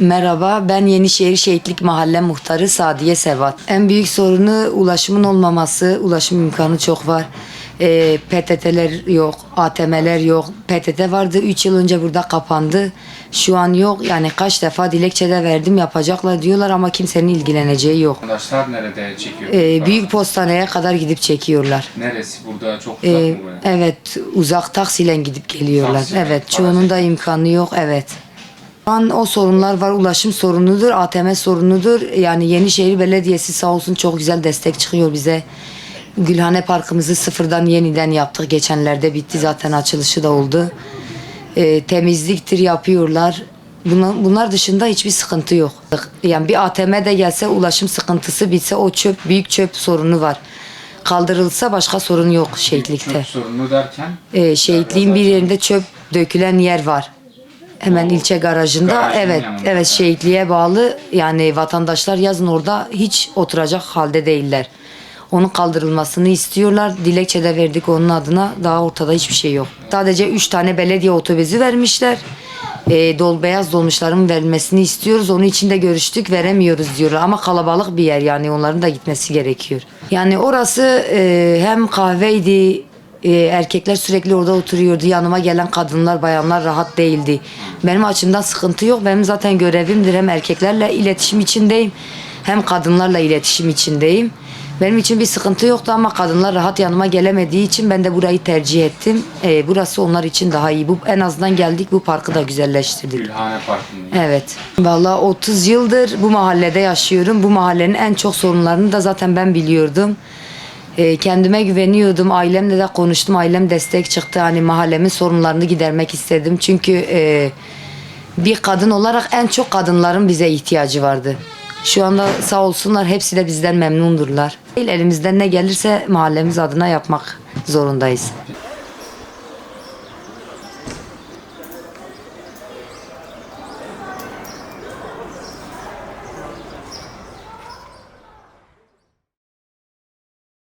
Merhaba, ben Yenişehir Şehitlik Mahalle Muhtarı Sadiye Sevat. En büyük sorunu ulaşımın olmaması, ulaşım imkanı çok var. Ee, PTT'ler yok, ATM'ler yok. PTT vardı 3 yıl önce burada kapandı. Şu an yok. Yani kaç defa dilekçede verdim yapacaklar diyorlar ama kimsenin ilgileneceği yok. Arkadaşlar nerede çekiyor? Ee, büyük postaneye kadar gidip çekiyorlar. Neresi? Burada çok uzak Ee, mı evet, uzak taksiyle gidip geliyorlar. Taksiyle, evet, çoğunun da imkanı yok. Evet. An o sorunlar var. Ulaşım sorunudur, ATM sorunudur. Yani Yenişehir Belediyesi sağ olsun çok güzel destek çıkıyor bize. Gülhane Parkımızı sıfırdan yeniden yaptık. Geçenlerde bitti zaten açılışı da oldu. Ee, temizliktir yapıyorlar. Bunlar, bunlar dışında hiçbir sıkıntı yok. Yani bir ATM de gelse ulaşım sıkıntısı bitse o çöp büyük çöp sorunu var. Kaldırılsa başka sorun yok şehitlikte. Çöp sorunu derken Ee, şehitliğin bir yerinde çöp dökülen yer var. Hemen ilçe garajında. Garajın evet, yanında. evet şehitliğe bağlı. Yani vatandaşlar yazın orada hiç oturacak halde değiller. Onun kaldırılmasını istiyorlar. Dilekçe de verdik onun adına. Daha ortada hiçbir şey yok. Sadece 3 tane belediye otobüsü vermişler. Ee, dol beyaz dolmuşların verilmesini istiyoruz. Onun için de görüştük. Veremiyoruz diyorlar. Ama kalabalık bir yer yani onların da gitmesi gerekiyor. Yani orası e, hem kahveydi, ee, erkekler sürekli orada oturuyordu. Yanıma gelen kadınlar, bayanlar rahat değildi. Benim açımdan sıkıntı yok. Benim zaten görevimdir. Hem erkeklerle iletişim içindeyim hem kadınlarla iletişim içindeyim. Benim için bir sıkıntı yoktu ama kadınlar rahat yanıma gelemediği için ben de burayı tercih ettim. Ee, burası onlar için daha iyi. Bu en azından geldik bu parkı da güzelleştirdik. Gülhane Parkı'nda. Evet. Vallahi 30 yıldır bu mahallede yaşıyorum. Bu mahallenin en çok sorunlarını da zaten ben biliyordum. Ee, kendime güveniyordum. Ailemle de konuştum. Ailem destek çıktı. Hani mahallemin sorunlarını gidermek istedim. Çünkü e, bir kadın olarak en çok kadınların bize ihtiyacı vardı. Şu anda sağ olsunlar hepsi de bizden memnundurlar. Elimizden ne gelirse mahallemiz adına yapmak zorundayız.